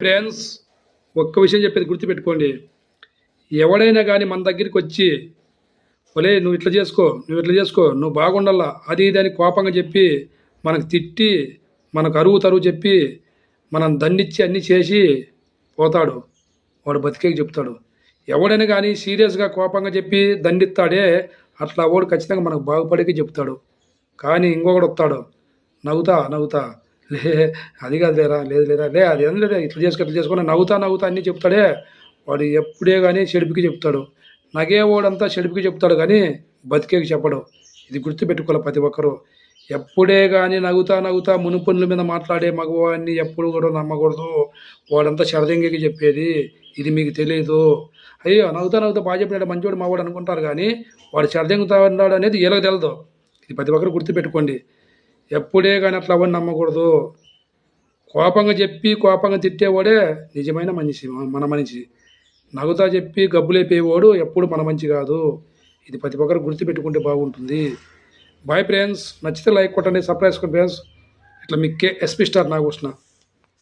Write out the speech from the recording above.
Friends ఒక్క విషయం చెప్పేది గుర్తుపెట్టుకోండి. ఎవడైనా కానీ మన దగ్గరికి వచ్చి ఒలే నువ్వు ఇట్లా చేసుకో నువ్వు ఇట్లా చేసుకో నువ్వు బాగుండాలా అది ఇది అని కోపంగా చెప్పి మనకు తిట్టి మనకు అరువు తరువు చెప్పి మనం దండిచ్చి అన్నీ చేసి పోతాడు. వాడు బతికేకి చెప్తాడు. ఎవడైనా కానీ సీరియస్గా కోపంగా చెప్పి దండిస్తాడే అట్లా వాడు ఖచ్చితంగా మనకు బాగుపడేకి చెప్తాడు. కానీ ఇంకొకడు వస్తాడు. నవ్వుతా నవ్వుతా లే అది కాదు లేరా లేదు లేరా లే అది ఏం లేదు ఇట్లా చేసుకో ఇట్లా చేసుకుని నవ్వుతా నవ్వుతా అన్నీ చెప్తాడే. వాడు ఎప్పుడే కానీ చెడుపుకి చెప్తాడు. నగేవాడంతా చెడుపుకి చెప్తాడు కానీ బతికేకి చెప్పడు. ఇది గుర్తుపెట్టుకోవాలి ప్రతి ఒక్కరూ. ఎప్పుడే కానీ నవ్వుతా నవ్వుతా మునుపనుల మీద మాట్లాడే మగవాడిని ఎప్పుడు కూడా నమ్మకూడదు. వాడంతా శరదంగికి చెప్పేది ఇది మీకు తెలియదు అయ్యో నవ్వుతా నవ్వుతా బాగా చెప్పినాడు మంచివాడు మావాడు అనుకుంటారు కానీ వాడు శరదంగుతా ఉన్నాడు అనేది వీళ్ళకి తెలదు. ఇది ప్రతి ఒక్కరు గుర్తుపెట్టుకోండి. ఎప్పుడే కానీ అట్లా అవన్నీ నమ్మకూడదు. కోపంగా చెప్పి కోపంగా తిట్టేవాడే నిజమైన మనిషి మన మనిషి. నవ్వుతా చెప్పి గబ్బులేపేవాడు ఎప్పుడు మన మంచి కాదు. ఇది ప్రతి ఒక్కరు గుర్తుపెట్టుకుంటే బాగుంటుంది. బాయ్ ఫ్రెండ్స్ నచ్చితే లైక్ కొట్టండి సర్ప్రైజ్ చేసుకోండి ఫ్రెండ్స్. ఇట్లా మీకు ఎస్పీ స్టార్ నాగకృష్ణ